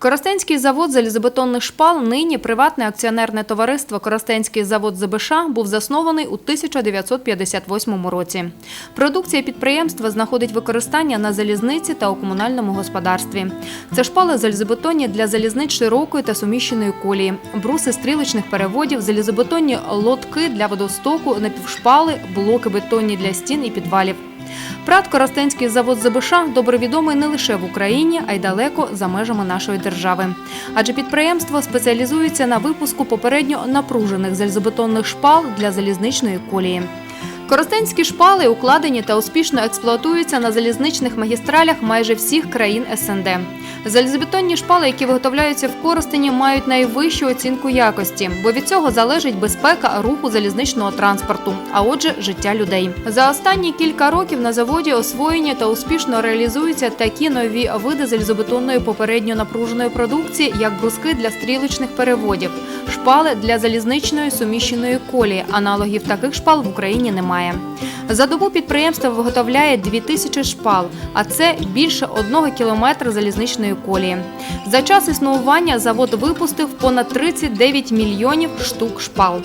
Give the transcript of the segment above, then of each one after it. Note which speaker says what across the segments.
Speaker 1: Коростенський завод залізобетонних шпал нині приватне акціонерне товариство Коростенський завод ЗБШ був заснований у 1958 році. Продукція підприємства знаходить використання на залізниці та у комунальному господарстві. Це шпали залізобетонні для залізниць широкої та суміщеної колії, бруси стрілочних переводів, залізобетонні лотки для водостоку, напівшпали, блоки бетонні для стін і підвалів. ПРАТ Коростенський завод ЗБШ добре відомий не лише в Україні, а й далеко за межами нашої держави. Адже підприємство спеціалізується на випуску попередньо напружених залізобетонних шпал для залізничної колії. Коростенські шпали укладені та успішно експлуатуються на залізничних магістралях майже всіх країн СНД. Залізобетонні шпали, які виготовляються в Коростені, мають найвищу оцінку якості, бо від цього залежить безпека руху залізничного транспорту, а отже, життя людей. За останні кілька років на заводі освоєні та успішно реалізуються такі нові види залізобетонної попередньо напруженої продукції, як бруски для стрілочних переводів, шпали для залізничної суміщеної колії. Аналогів таких шпал в Україні немає. За добу підприємство виготовляє 2000 шпал, а це більше одного кілометра залізничної колії. За час існування завод випустив понад 39 мільйонів штук шпал.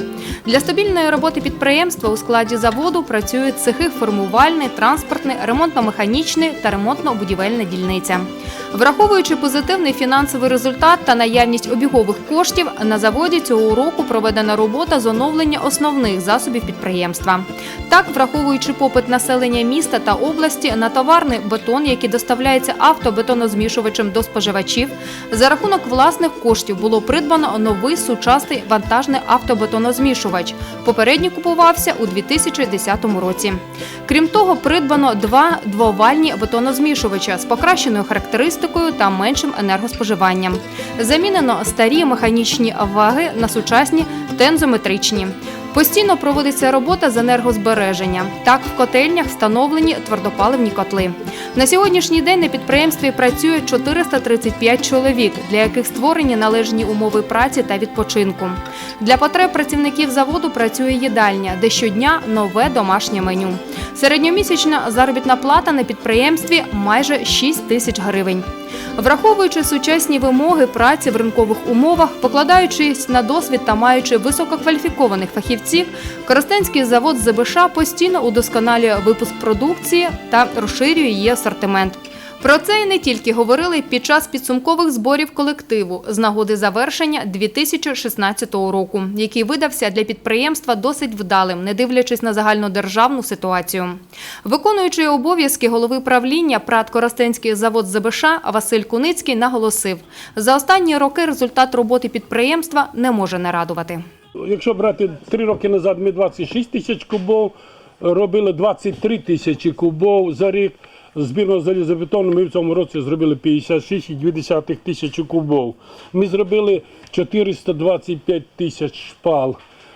Speaker 1: Для стабільної роботи підприємства у складі заводу працюють цехи формувальний, транспортний, ремонтно-механічний та ремонтно-будівельна дільниця. Враховуючи позитивний фінансовий результат та наявність обігових коштів, на заводі цього року проведена робота з оновлення основних засобів підприємства. Так, враховуючи попит населення міста та області на товарний бетон, який доставляється автобетонозмішувачем до споживачів, за рахунок власних коштів було придбано новий сучасний вантажний автобетонозмішувач. Попередній купувався у 2010 році. Крім того, придбано два двовальні бетонозмішувача з покращеною характеристикою та меншим енергоспоживанням. Замінено старі механічні ваги на сучасні тензометричні. Постійно проводиться робота з енергозбереження. Так, в котельнях встановлені твердопаливні котли. На сьогоднішній день на підприємстві працює 435 чоловік, для яких створені належні умови праці та відпочинку. Для потреб працівників заводу працює їдальня, де щодня нове домашнє меню. Середньомісячна заробітна плата на підприємстві майже 6 тисяч гривень. Враховуючи сучасні вимоги праці в ринкових умовах, покладаючись на досвід та маючи висококваліфікованих фахівців, Коростенський завод ЗБШ постійно удосконалює випуск продукції та розширює її асортимент. Про це і не тільки говорили під час підсумкових зборів колективу з нагоди завершення 2016 року, який видався для підприємства досить вдалим, не дивлячись на загальнодержавну ситуацію. Виконуючий обов'язки голови правління ПРАТ Коростенський завод ЗБШ Василь Куницький наголосив: за останні роки результат роботи підприємства не може не радувати.
Speaker 2: Якщо брати три роки назад, ми 26 тисяч кубов, робили 23 тисячі кубов за рік. Збірно залізобетону ми в цьому році зробили 56,2 тисячі кубов. Ми зробили 425 тисяч шпал.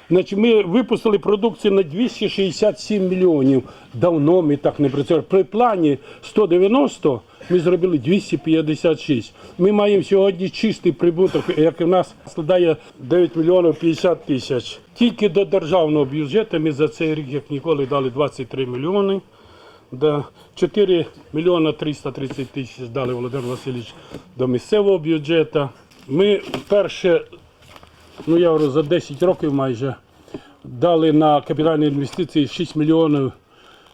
Speaker 2: Значить, ми випустили продукцію на 267 мільйонів. Давно ми так не працювали. При плані 190 ми зробили 256. Ми маємо сьогодні чистий прибуток, який в нас складає 9 мільйонів 50 тисяч. Тільки до державного бюджету ми за цей рік, як ніколи, дали 23 мільйони. Да, 4 мільйона 330 тисяч дали Володимир Васильович до місцевого бюджету. Ми вперше, ну я говорю, за 10 років майже дали на капітальні інвестиції 6 мільйонів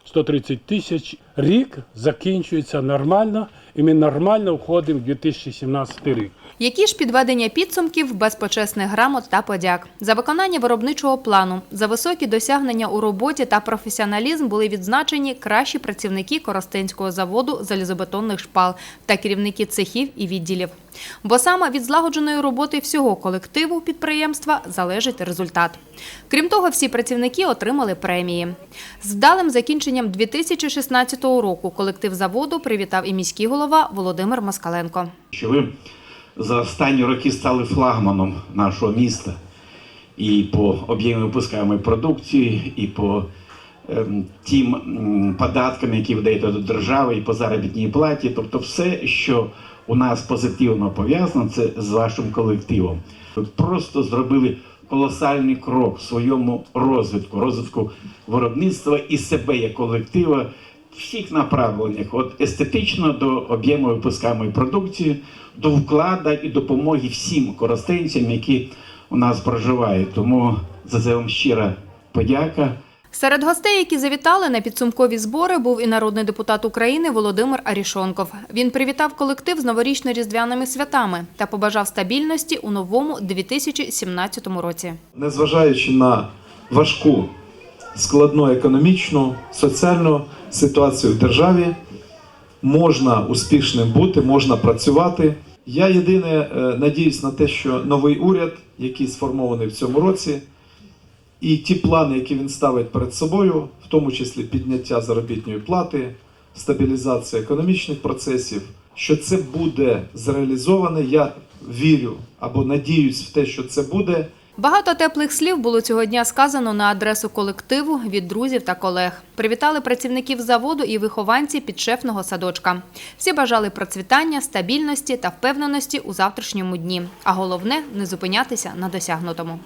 Speaker 2: 130 тисяч. Рік закінчується нормально, і ми нормально входимо в 2017 рік.
Speaker 1: Які ж підведення підсумків без почесних грамот та подяк за виконання виробничого плану, за високі досягнення у роботі та професіоналізм були відзначені кращі працівники Коростенського заводу залізобетонних шпал та керівники цехів і відділів. Бо саме від злагодженої роботи всього колективу підприємства залежить результат. Крім того, всі працівники отримали премії. З вдалим закінченням 2016 року колектив заводу привітав і міський голова Володимир Москаленко.
Speaker 3: що ви за останні роки стали флагманом нашого міста і по об'єму випускаємої продукції, і по тим м, податкам, які ви даєте до держави, і по заробітній платі. Тобто, все, що у нас позитивно пов'язано, це з вашим колективом. Ви просто зробили колосальний крок в своєму розвитку, розвитку виробництва і себе як колектива всіх направленнях, від естетично до об'єму випускаємої продукції, до вкладу і допомоги всім коростенцям, які у нас проживають. Тому за це вам щира подяка.
Speaker 1: Серед гостей, які завітали на підсумкові збори, був і народний депутат України Володимир Арішонков. Він привітав колектив з новорічно-різдвяними святами та побажав стабільності у новому 2017 році.
Speaker 4: незважаючи на важку складну економічну, соціальну ситуацію в державі, можна успішним бути, можна працювати. Я єдине е, надіюсь на те, що новий уряд, який сформований в цьому році, і ті плани, які він ставить перед собою, в тому числі підняття заробітної плати, стабілізація економічних процесів, що це буде зреалізоване. Я вірю або надіюсь в те, що це буде.
Speaker 1: Багато теплих слів було цього дня сказано на адресу колективу від друзів та колег. Привітали працівників заводу і вихованці підшефного садочка. Всі бажали процвітання, стабільності та впевненості у завтрашньому дні. А головне не зупинятися на досягнутому.